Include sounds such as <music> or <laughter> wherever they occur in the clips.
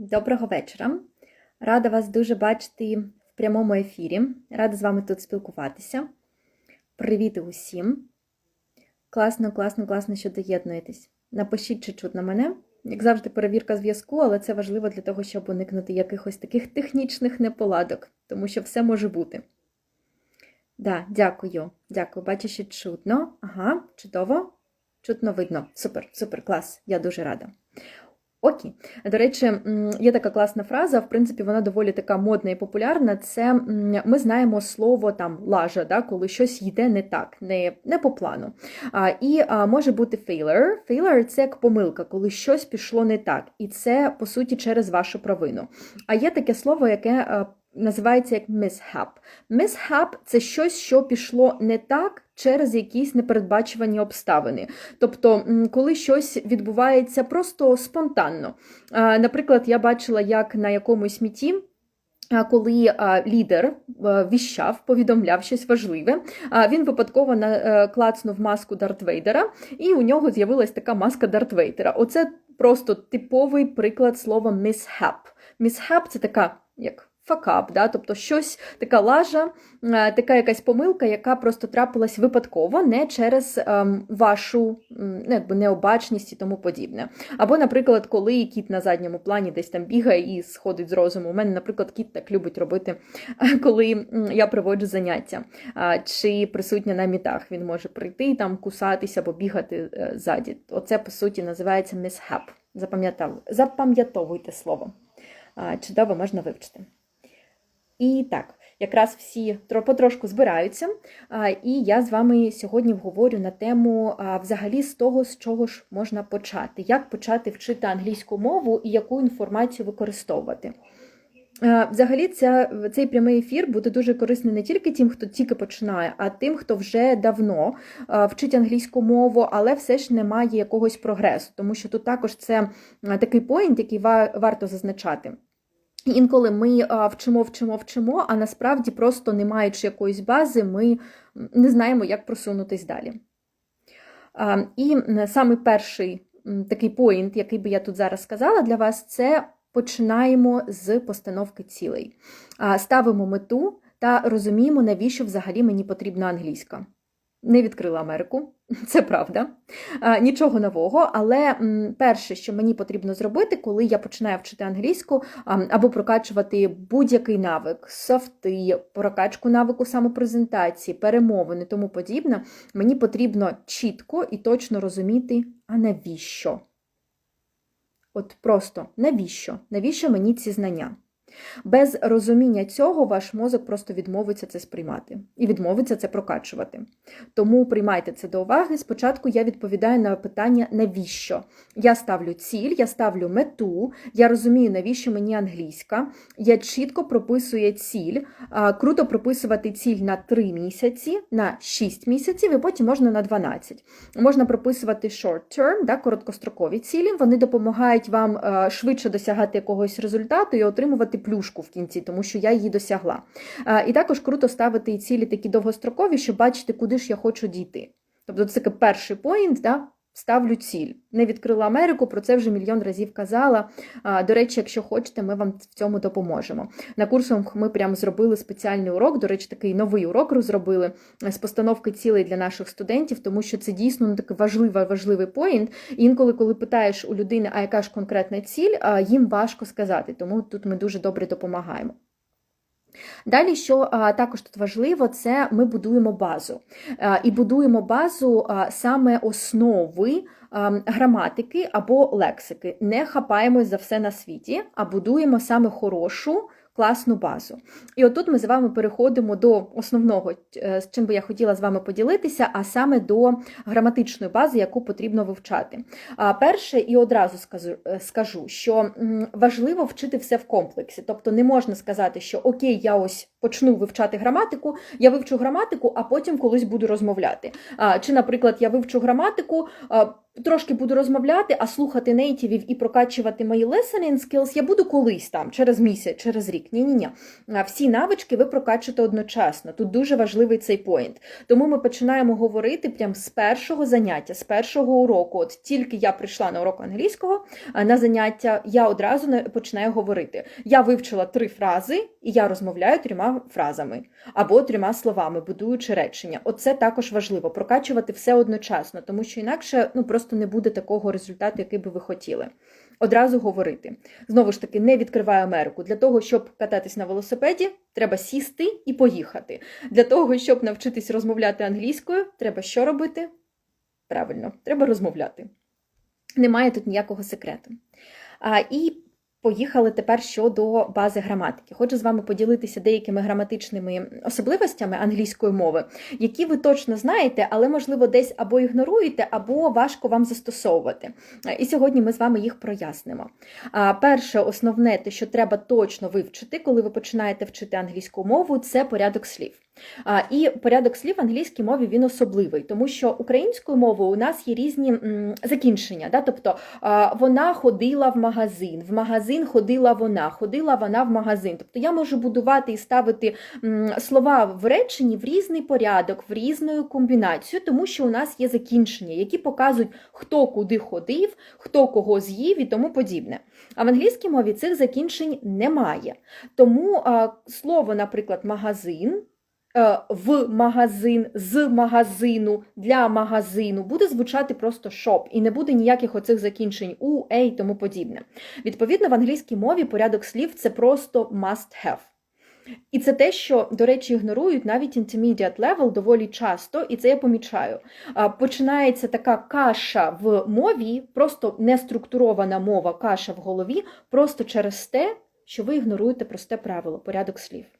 Доброго вечора. Рада вас дуже бачити в прямому ефірі. Рада з вами тут спілкуватися. Привіт усім. Класно, класно, класно, що доєднуєтесь. Напишіть, чи чутно мене. Як завжди, перевірка зв'язку, але це важливо для того, щоб уникнути якихось таких технічних неполадок, тому що все може бути. Да, дякую. Дякую. Бачу, що чутно. Ага, чудово. Чутно видно. Супер, супер, клас. Я дуже рада. Окей. До речі, є така класна фраза, в принципі, вона доволі така модна і популярна. Це ми знаємо слово там лажа, да, коли щось йде не так, не, не по плану. А, і а, може бути failure. Failure – це як помилка, коли щось пішло не так. І це, по суті, через вашу провину. А є таке слово, яке а, називається як mishap. Mishap – це щось, що пішло не так через якісь непередбачувані обставини. Тобто, коли щось відбувається просто спонтанно. Наприклад, я бачила, як на якомусь міті. Коли лідер віщав, повідомляв щось важливе, він випадково е, клацнув маску Дарт Вейдера, і у нього з'явилась така маска Дарт Вейдера. Оце просто типовий приклад слова mishap. Mishap – це така як факап, да? тобто щось така лажа, е, така якась помилка, яка просто трапилась випадково, не через ем, вашу ну, якби необачність і тому подібне. Або, наприклад, коли кіт на задньому плані десь там бігає і сходить з розуму. У мене, наприклад, кіт так любить робити, <laughs> коли я проводжу заняття. Чи присутня на мітах. Він може прийти там кусатися або бігати е, ззаді. Оце, по суті, називається mishap. Запам'ятовуйте слово. Чудово можна вивчити. І так, якраз всі потрошку збираються, і я з вами сьогодні говорю на тему взагалі з того, з чого ж можна почати, як почати вчити англійську мову і яку інформацію використовувати. Взагалі, ця, цей прямий ефір буде дуже корисний не тільки тим, хто тільки починає, а тим, хто вже давно вчить англійську мову, але все ж не має якогось прогресу, тому що тут також це такий поінт, який ва- варто зазначати. Інколи ми вчимо, вчимо, вчимо, а насправді, просто не маючи якоїсь бази, ми не знаємо, як просунутись далі. І саме перший такий поінт, який би я тут зараз сказала для вас, це починаємо з постановки цілей. Ставимо мету та розуміємо, навіщо взагалі мені потрібна англійська. Не відкрила Америку, <laughs> це правда. Нічого нового, але перше, що мені потрібно зробити, коли я починаю вчити англійську або прокачувати будь-який навик, софти, прокачку навику самопрезентації, перемовини, тому подібне, мені потрібно чітко і точно розуміти, а навіщо? От просто навіщо? Навіщо мені ці знання? Без розуміння цього ваш мозок просто відмовиться це сприймати і відмовиться це прокачувати. Тому приймайте це до уваги. Спочатку я відповідаю на питання навіщо. Я ставлю ціль, я ставлю мету, я розумію, навіщо мені англійська. Я чітко прописую ціль. Круто прописувати ціль на 3 місяці, на 6 місяців, і потім можна на 12. Можна прописувати short term, да, короткострокові цілі. Вони допомагають вам е, швидше досягати якогось результату і отримувати плюшку в кінці, тому що я її досягла. І також круто ставити цілі такі довгострокові, щоб бачити, куди ж я хочу дійти. Тобто це перший поінт, да? Ставлю ціль. Не відкрила Америку, про це вже мільйон разів казала. До речі, якщо хочете, ми вам в цьому допоможемо. На курсах ми прям зробили спеціальний урок, до речі, такий новий урок розробили е, з постановки цілей для наших студентів, тому що це дійсно ну, такий важливий, важливий поінт. Інколи, коли питаєш у людини, а яка ж конкретна ціль, їм важко сказати, тому тут ми дуже добре допомагаємо. Далі, що також тут важливо, це ми будуємо базу. І будуємо базу саме основи граматики або лексики. Не хапаємось за все на світі, а будуємо саме хорошу. Класну базу. І отут ми з вами переходимо до основного, е, з чим би я хотіла з вами поділитися, а саме до граматичної бази, яку потрібно вивчати. Перше, і одразу скажу, е, що важливо вчити все в комплексі. Тобто не можна сказати, що окей, я ось почну вивчати граматику, я вивчу граматику, а потім колись буду розмовляти. Чи, наприклад, я вивчу граматику, трошки буду розмовляти, а слухати нейтівів і прокачувати мої listening skills я буду колись там, через місяць, через рік. Ні-ні-ні. Всі навички ви прокачуєте одночасно. Тут дуже важливий цей поінт. Тому ми починаємо говорити прямо з першого заняття, з першого уроку. От тільки я прийшла на урок англійського на заняття, я одразу починаю говорити. Я вивчила три фрази, і я розмовляю трьома фразами або трьома словами, будуючи речення. Оце також важливо прокачувати все одночасно, тому що інакше ну просто не буде такого результату, який би ви хотіли. Одразу говорити. Знову ж таки, не відкриваю Америку. Для того, щоб кататись на велосипеді, треба сісти і поїхати. Для того, щоб навчитись розмовляти англійською, треба що робити? Правильно, треба розмовляти. Немає тут ніякого секрету. А, і поїхали тепер щодо бази граматики. Хочу з вами поділитися деякими граматичними особливостями англійської мови, які ви точно знаєте, але, можливо, десь або ігноруєте, або важко вам застосовувати. І сьогодні ми з вами їх прояснимо. Перше, основне, те, що треба точно вивчити, коли ви починаєте вчити англійську мову, це порядок слів. І порядок слів в англійській мові він особливий, тому що українською мовою у нас є різні закінчення. Да? Тобто вона ходила в магазин, в магазин ходила вона, ходила вона в магазин. Тобто я можу будувати і ставити слова в реченні в різний порядок, в різну комбінацію, тому що у нас є закінчення, які показують, хто куди ходив, хто кого з'їв і тому подібне. А в англійській мові цих закінчень немає. Тому слово, наприклад, магазин. Е, В магазин, з магазину, для магазину буде звучати просто shop, і не буде ніяких оцих закінчень у, і тому подібне. Відповідно, в англійській мові порядок слів це просто must have. І це те, що, до речі, ігнорують навіть intermediate level доволі часто, і це я помічаю. Починається така каша в мові, просто неструктурована мова, каша в голові, просто через те, що ви ігноруєте просте правило, порядок слів.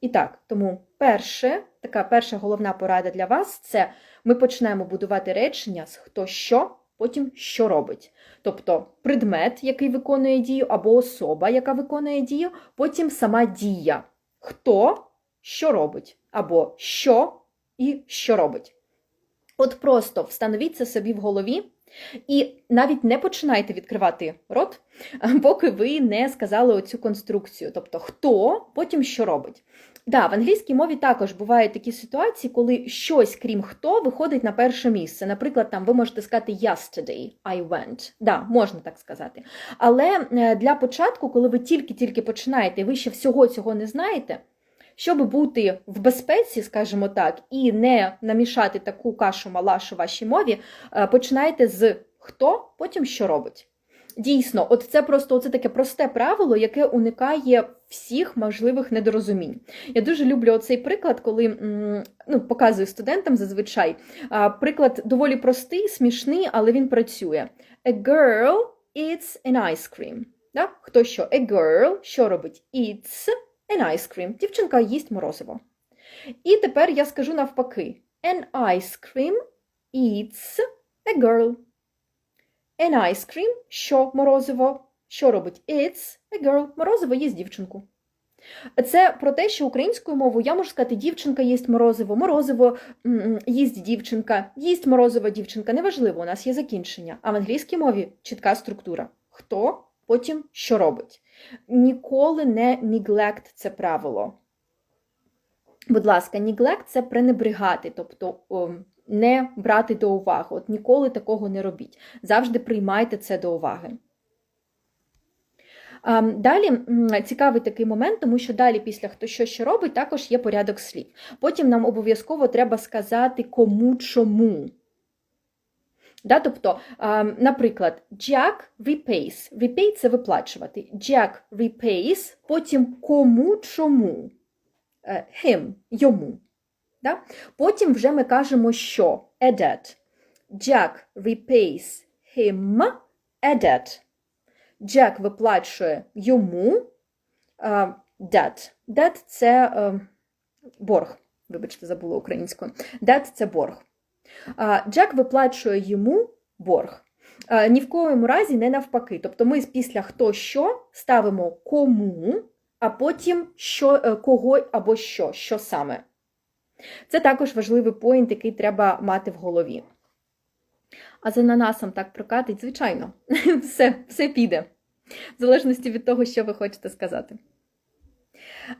І так, тому перше, така перша головна порада для вас це ми почнемо будувати речення з хто що, потім що робить. Тобто предмет, який виконує дію, або особа, яка виконує дію, потім сама дія. Хто що робить, або що і що робить. От просто встановіть це собі в голові. І навіть не починайте відкривати рот, <laughs> поки ви не сказали оцю конструкцію. Тобто, хто потім що робить. Да, в англійській мові також бувають такі ситуації, коли щось, крім хто, виходить на перше місце. Наприклад, там ви можете сказати yesterday I went. Да, можна так сказати. Але е, для початку, коли ви тільки-тільки починаєте, і ви ще всього цього не знаєте. Щоб бути в безпеці, скажімо так, і не намішати таку кашу малашу вашій мові, е, починайте з хто, потім що робить. Дійсно, от це просто оце таке просте правило, яке уникає всіх можливих недорозумінь. Я дуже люблю оцей приклад, коли ну, показую студентам зазвичай. Приклад доволі простий, смішний, але він працює. A girl eats an ice cream. Да? Хто що? A girl, що робить? Eats an ice cream. Дівчинка їсть морозиво. І тепер я скажу навпаки: An ice cream eats a girl. An ice cream, що морозиво, що робить? It's a girl. Морозиво їсть дівчинку. Це про те, що українською мовою я можу сказати, дівчинка їсть морозиво, морозиво їсть дівчинка, їсть морозиво дівчинка. Неважливо, у нас є закінчення. А в англійській мові чітка структура. Хто, потім що робить. Ніколи не neglect це правило. Будь ласка, neglect – це пренебрігати, тобто не брати до уваги. От ніколи такого не робіть. Завжди приймайте це до уваги. Далі цікавий такий момент, тому що далі, після хто що ще робить, також є порядок слів. Потім нам обов'язково треба сказати кому чому. Да, тобто, наприклад, Jack repays. Repay – це виплачувати. Jack repays, потім кому чому. Е, Him, йому. Да? Потім вже ми кажемо, що a debt. Jack repays him a debt. Джек виплачує йому uh, debt. Debt – це uh, борг. Вибачте, забула українською. Debt – це борг. Джек виплачує йому борг. Ні в коєму разі не навпаки. Тобто ми після хто що ставимо кому а потім що, е, кого або що, що саме. Це також важливий поінт, який треба мати в голові. А з ананасом так прокатить, звичайно, <laughs> все, все піде, в залежності від того, що ви хочете сказати.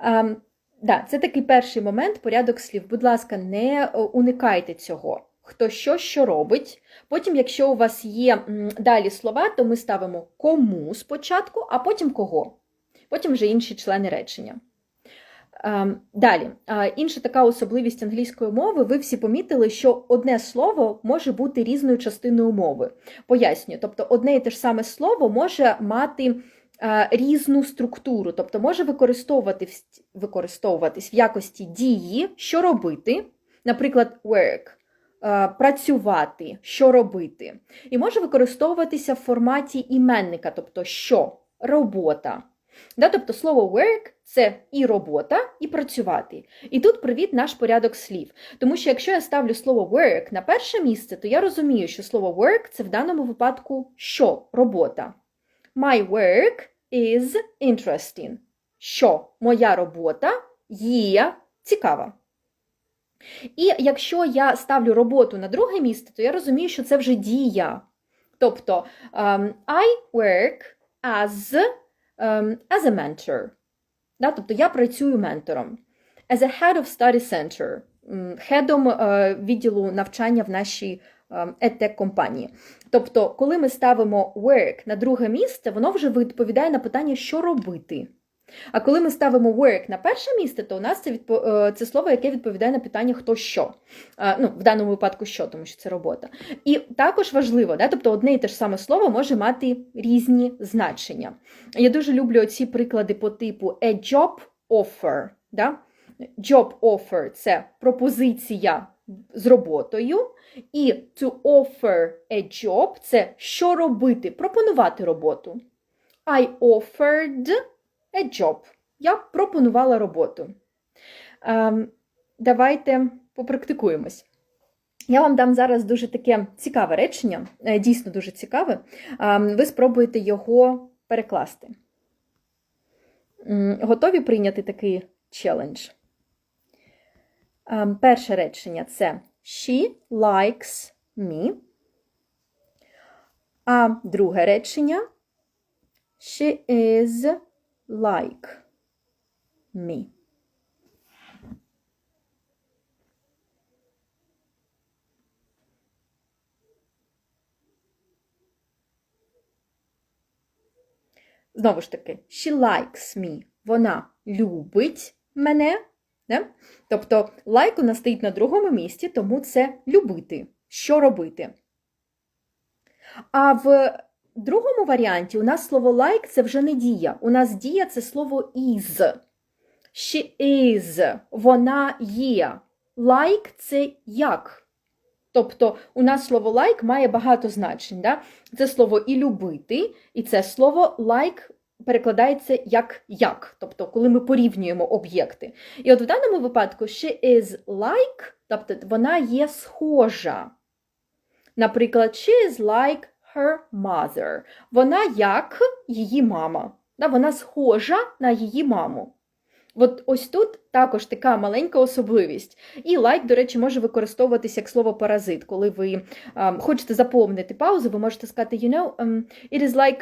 Um, да, Це такий перший момент, порядок слів. Будь ласка, не е, уникайте цього. Хто що, що робить. Потім, якщо у вас є далі слова, то ми ставимо кому спочатку, а потім кого. Потім вже інші члени речення. Ем, далі, інша така особливість англійської мови, ви всі помітили, що одне слово може бути різною частиною мови. Пояснюю, тобто одне і те ж саме слово може мати е, різну структуру, тобто може використовуватись, використовуватись в якості дії, що робити, наприклад, work. Е, працювати, що робити, і може використовуватися в форматі іменника, тобто що робота. Да, Тобто слово work це і робота, і працювати. І тут привіт наш порядок слів. Тому що якщо я ставлю слово work на перше місце, то я розумію, що слово work це в даному випадку що робота. My work is interesting. Що моя робота є цікава. І якщо я ставлю роботу на друге місце, то я розумію, що це вже дія. Тобто um, I work as um, as a mentor. Да? Тобто я працюю ментором. As a head of study center, хедом uh, відділу навчання в нашій edtech компанії. Тобто, коли ми ставимо work на друге місце, воно вже відповідає на питання, що робити. А коли ми ставимо work на перше місце, то у нас це відпо... Е, це слово, яке відповідає на питання хто що. Ну, В даному випадку що, тому що це робота. І також важливо, да? тобто одне і те ж саме слово може мати різні значення. Я дуже люблю ці приклади по типу a job offer. Да? Job offer це пропозиція з роботою. І to offer a job це що робити, пропонувати роботу. I offered a job. Я пропонувала роботу. Ем, давайте попрактикуємось. Я вам дам зараз дуже таке цікаве речення, е, дійсно дуже цікаве. Ем, ви спробуєте його перекласти. Готові прийняти такий челендж? Ем, перше речення це She likes me. А друге речення She is like me. Знову ж таки, she likes me. Вона любить мене. Не? Тобто like у нас стоїть на другому місці, тому це любити. Що робити? А в другому варіанті у нас слово like це вже не дія. У нас дія це слово is. She is. Вона є. Like це як. Тобто у нас слово like має багато значень. Да? Це слово і любити, і це слово like перекладається як як. Тобто, коли ми порівнюємо об'єкти. І от в даному випадку she is like, тобто вона є схожа. Наприклад, she is like her mother. Вона як її мама. Вона схожа на її маму. От ось тут також така маленька особливість. І лайк, до речі, може використовуватися як слово паразит. Коли ви um, хочете заповнити паузу, ви можете сказати, you know, um, it is like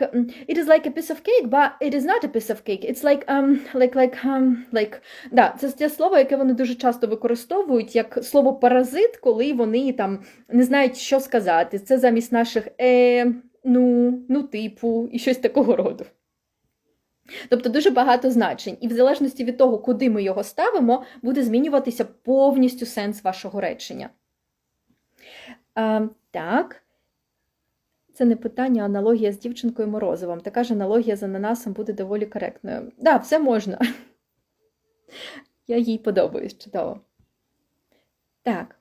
it is like a piece of cake, but it is not a piece of cake. It's like um, like, like, um, like. Да, Це те слово, яке вони дуже часто використовують як слово паразит, коли вони там не знають, що сказати. Це замість наших е, ну, ну, типу, і щось такого роду. Тобто дуже багато значень, і в залежності від того, куди ми його ставимо, буде змінюватися повністю сенс вашого речення. А, Так, це не питання, аналогія з дівчинкою Морозовим. Така ж аналогія з ананасом буде доволі коректною. Так, да, все можна. <laughs> Я їй подобаюсь, чудово. Так.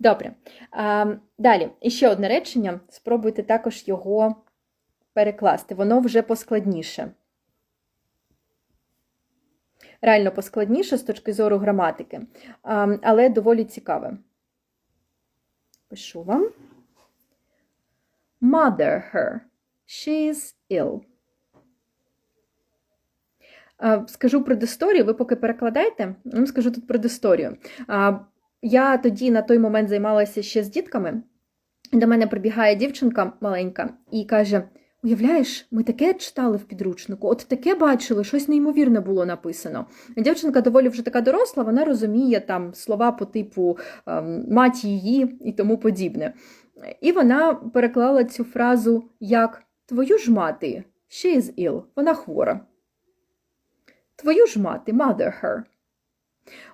Добре. А, Далі, ще одне речення. Спробуйте також його перекласти. Воно вже поскладніше реально поскладніше з точки зору граматики, але доволі цікаве. Пишу вам. Mother her. She is ill. Скажу предісторію, ви поки перекладаєте, скажу тут предісторію. Я тоді на той момент займалася ще з дітками. До мене прибігає дівчинка маленька і каже: Уявляєш, ми таке читали в підручнику, от таке бачили, щось неймовірне було написано. Дівчинка доволі вже така доросла, вона розуміє там слова по типу ем, мать її і тому подібне. І вона переклала цю фразу як Твою ж мати, she is ill, вона хвора. Твою ж мати, mother her.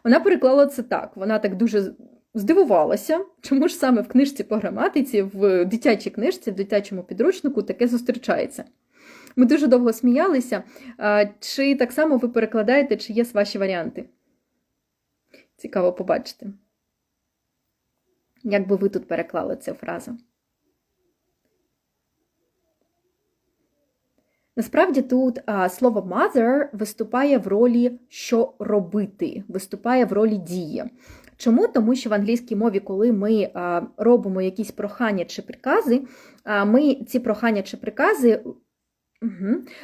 Вона переклала це так. Вона так дуже здивувалася, чому ж саме в книжці по граматиці, в дитячій книжці, в дитячому підручнику таке зустрічається. Ми дуже довго сміялися. Чи так само ви перекладаєте, чи є ваші варіанти? Цікаво побачити. Як би ви тут переклали цю фразу? Насправді тут а, слово mother виступає в ролі що робити, виступає в ролі дії. Чому? Тому що в англійській мові, коли ми робимо якісь прохання чи прикази, ми ці прохання чи прикази.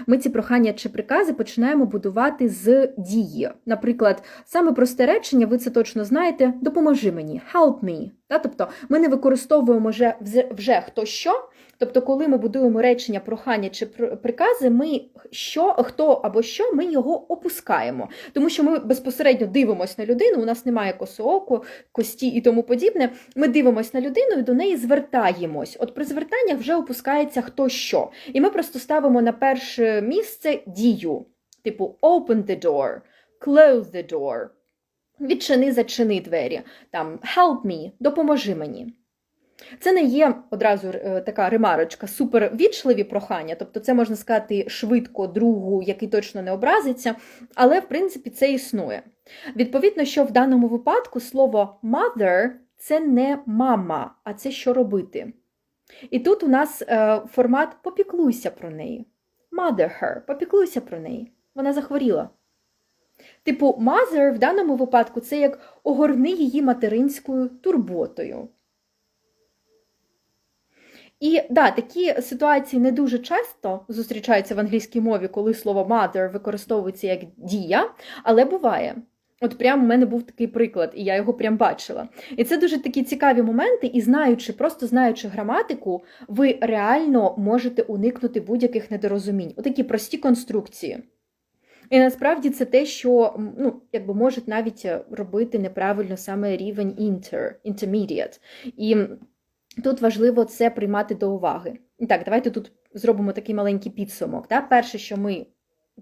Ми ці прохання чи прикази починаємо будувати з дії. Наприклад, саме просте речення, ви це точно знаєте, допоможи мені, help me. Тобто ми не використовуємо вже, вже хто що, Тобто, коли ми будуємо речення, прохання чи прикази, ми що, хто або що, ми його опускаємо. Тому що ми безпосередньо дивимося на людину, у нас немає косооку, кості і тому подібне. Ми дивимося на людину і до неї звертаємось. От при звертаннях вже опускається хто що. І ми просто ставимо на перше місце дію, типу open the door, close the door. Відчини, зачини двері, там help me, допоможи мені. Це не є одразу е, така ремарочка, супервічливі прохання, тобто це можна сказати швидко другу, який точно не образиться, але в принципі це існує. Відповідно, що в даному випадку слово mother це не мама, а це що робити. І тут у нас е, формат попіклуйся про неї. Mother her, попіклуйся про неї. Вона захворіла. Типу, mother в даному випадку це як огорни її материнською турботою. І да, такі ситуації не дуже часто зустрічаються в англійській мові, коли слово mother використовується як дія, але буває. От прямо в мене був такий приклад, і я його прям бачила. І це дуже такі цікаві моменти, і знаючи, просто знаючи граматику, ви реально можете уникнути будь-яких недорозумінь. Отакі прості конструкції. І насправді це те, що ну, якби можуть навіть робити неправильно саме рівень inter, intermediate. І Тут важливо це приймати до уваги. Так, давайте тут зробимо такий маленький підсумок. Так? Перше, що ми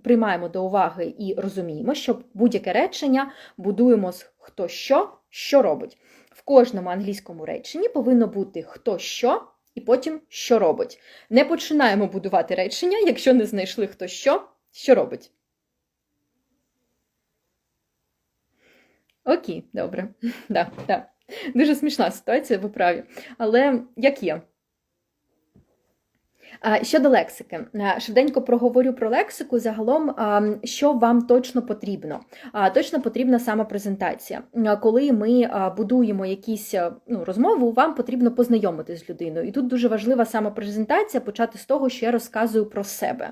приймаємо до уваги і розуміємо, що будь-яке речення будуємо з хто що, що робить. В кожному англійському реченні повинно бути хто що, і потім що робить. Не починаємо будувати речення, якщо не знайшли хто що, що робить. Окей, добре. <laughs> Да, да. Дуже смішна ситуація, ви праві. Але як є? Щодо лексики, швиденько проговорю про лексику. Загалом, що вам точно потрібно. Точно потрібна сама презентація. Коли ми будуємо якісь ну, розмову, вам потрібно познайомитись з людиною. І тут дуже важлива сама презентація, почати з того, що я розказую про себе.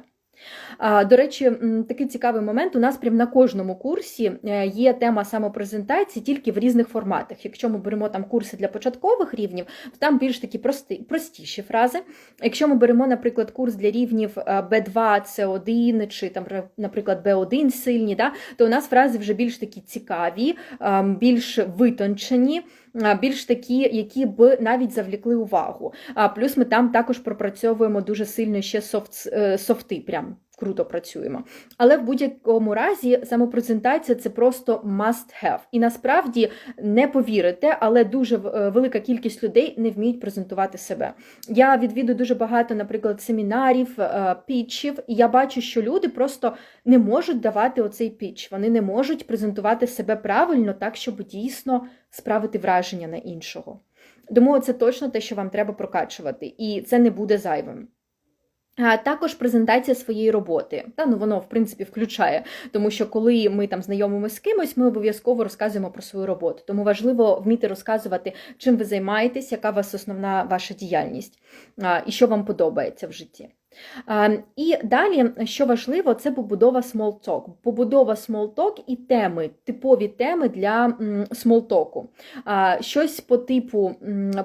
До речі, такий цікавий момент. У нас прямо на кожному курсі е, є тема самопрезентації тільки в різних форматах. Якщо ми беремо там курси для початкових рівнів, то там більш такі прості, простіші фрази. Якщо ми беремо, наприклад, курс для рівнів B2, C1 чи там, наприклад, B1 сильні, да, то у нас фрази вже більш такі цікаві, більш витончені більш такі, які б навіть завлікли увагу. А плюс ми там також пропрацьовуємо дуже сильно ще софт, е, софти. Прям круто працюємо. Але в будь-якому разі самопрезентація це просто must have. І насправді не повірите, але дуже е, велика кількість людей не вміють презентувати себе. Я відвідую дуже багато, наприклад, семінарів, е, пітчів, і я бачу, що люди просто не можуть давати оцей пітч. Вони не можуть презентувати себе правильно, так, щоб дійсно справити враження на іншого. Тому це точно те, що вам треба прокачувати, і це не буде зайвим. Також презентація своєї роботи. Та, ну, Воно, в принципі, включає, тому що коли ми там знайомимося з кимось, ми обов'язково розказуємо про свою роботу. Тому важливо вміти розказувати, чим ви займаєтесь, яка у вас основна ваша діяльність і що вам подобається в житті. Е, І далі, що важливо, це побудова talk. Побудова talk і теми, типові теми для small talk. Щось по типу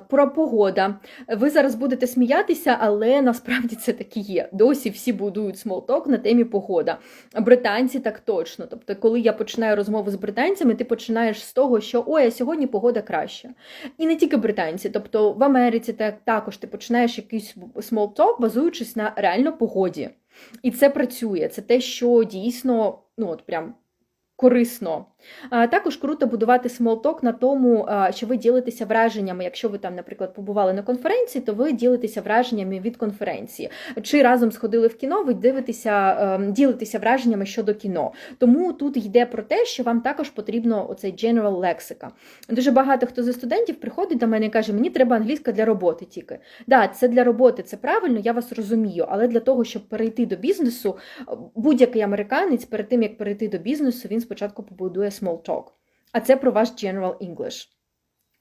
про погода. Ви зараз будете сміятися, але насправді це таки є. Досі всі будують talk на темі погода. Британці так точно. Тобто, коли я починаю розмову з британцями, ти починаєш з того, що ой, а сьогодні погода краща. І не тільки британці, тобто в Америці так, також ти починаєш якийсь talk, базуючись на реально погоді. І це працює. Це те, що дійсно, ну от прям корисно. Також круто будувати смолток на тому, що ви ділитеся враженнями. Якщо ви там, наприклад, побували на конференції, то ви ділитеся враженнями від конференції. Чи разом сходили в кіно, ви дивитеся, ділитеся враженнями щодо кіно. Тому тут йде про те, що вам також потрібно оцей general лексика. Дуже багато хто зі студентів приходить до мене і каже, мені треба англійська для роботи тільки. Да, це для роботи, це правильно, я вас розумію, але для того, щоб перейти до бізнесу, будь-який американець перед тим, як перейти до бізнесу, він спочатку побудує small talk. А це про ваш general English.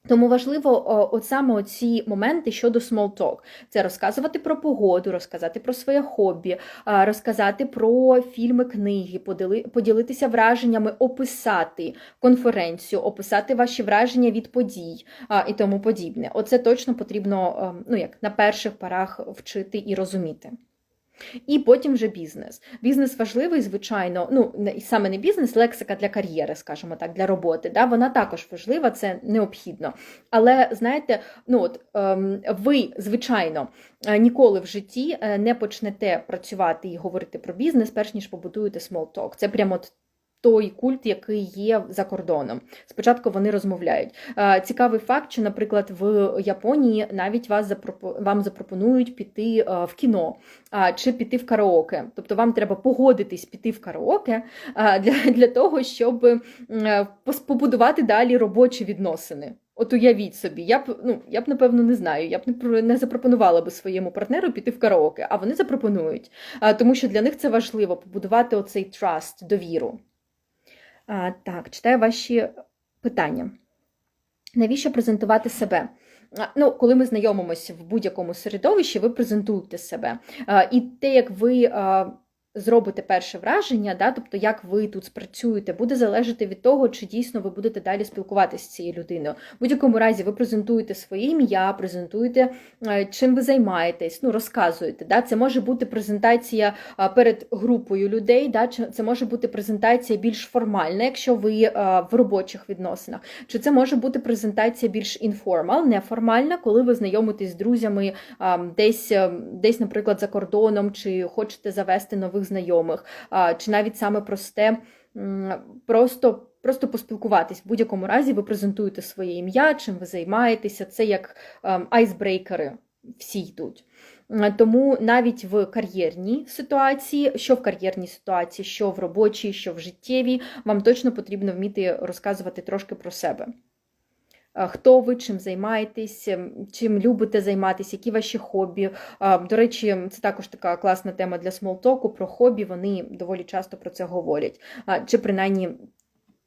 Тому важливо от саме оці моменти щодо small talk. Це розказувати про погоду, розказати про своє хобі, розказати про фільми, книги, поділи, поділитися враженнями, описати конференцію, описати ваші враження від подій і тому подібне. Оце точно потрібно ем, ну, як на перших порах вчити і розуміти. І потім вже бізнес. Бізнес важливий, звичайно, ну саме не бізнес, лексика для кар'єри, скажімо так, для роботи. Да? Вона також важлива, це необхідно. Але знаєте, ну от ем, ви, звичайно, е, ніколи в житті е, не почнете працювати і говорити про бізнес, перш ніж побудуєте small talk. Це прямо от той культ, який є за кордоном. Спочатку вони розмовляють. Е, Цікавий факт, що, наприклад, в Японії навіть вас вам запропонують піти е, в кіно чи піти в караоке. Тобто вам треба погодитись піти в караоке для, для того, щоб е, побудувати далі робочі відносини. От уявіть собі, я б ну я б напевно не знаю, я б не не запропонувала би своєму партнеру піти в караоке, а вони запропонують, тому що для них це важливо побудувати оцей trust, довіру. Так, читаю ваші питання. Навіщо презентувати себе? Ну, коли ми знайомимося в будь-якому середовищі, ви презентуєте себе. І те, як ви зробите перше враження, да, тобто як ви тут спрацюєте, буде залежати від того, чи дійсно ви будете далі спілкуватися з цією людиною. В будь-якому разі ви презентуєте своє ім'я, презентуєте, е, чим ви займаєтесь, ну розказуєте. Да? Це може бути презентація перед групою людей, да? це може бути презентація більш формальна, якщо ви в робочих відносинах. Чи це може бути презентація більш інформал, неформальна, коли ви знайомитесь з друзями десь, е, десь, наприклад, за кордоном, чи хочете завести нових знайомих, чи навіть саме просте, просто. Просто поспілкуватись в будь-якому разі ви презентуєте своє ім'я, чим ви займаєтеся. Це як ем, айсбрейкери всі йдуть. Е, Тому навіть в кар'єрній ситуації, що в кар'єрній ситуації, що в робочій, що в життєвій, вам точно потрібно вміти розказувати трошки про себе. Е, Хто ви, чим займаєтесь, ем, чим любите займатися, які ваші хобі. Е, До речі, це також така класна тема для смолтоку. Про хобі вони доволі часто про це говорять. Чи принаймні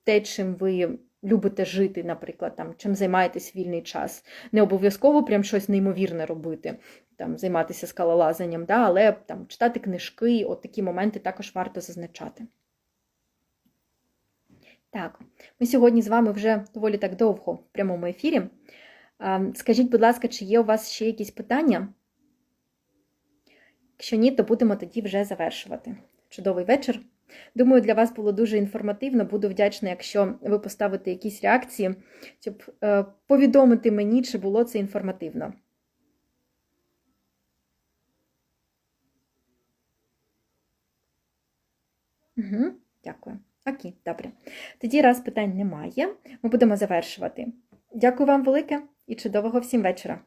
те, чим ви любите жити, наприклад, там, чим займаєтесь вільний час. Не обов'язково прям щось неймовірне робити, там, займатися скалолазанням, да, але там, читати книжки, от такі моменти також варто зазначати. Так, ми сьогодні з вами вже доволі так довго в прямому ефірі. Скажіть, будь ласка, чи є у вас ще якісь питання? Якщо ні, то будемо тоді вже завершувати. Чудовий вечір. Думаю, для вас було дуже інформативно. Буду вдячна, якщо ви поставите якісь реакції, щоб е, повідомити мені, чи було це інформативно. Угу, дякую. Окей, добре. Тоді, раз питань немає, ми будемо завершувати. Дякую вам велике і чудового всім вечора.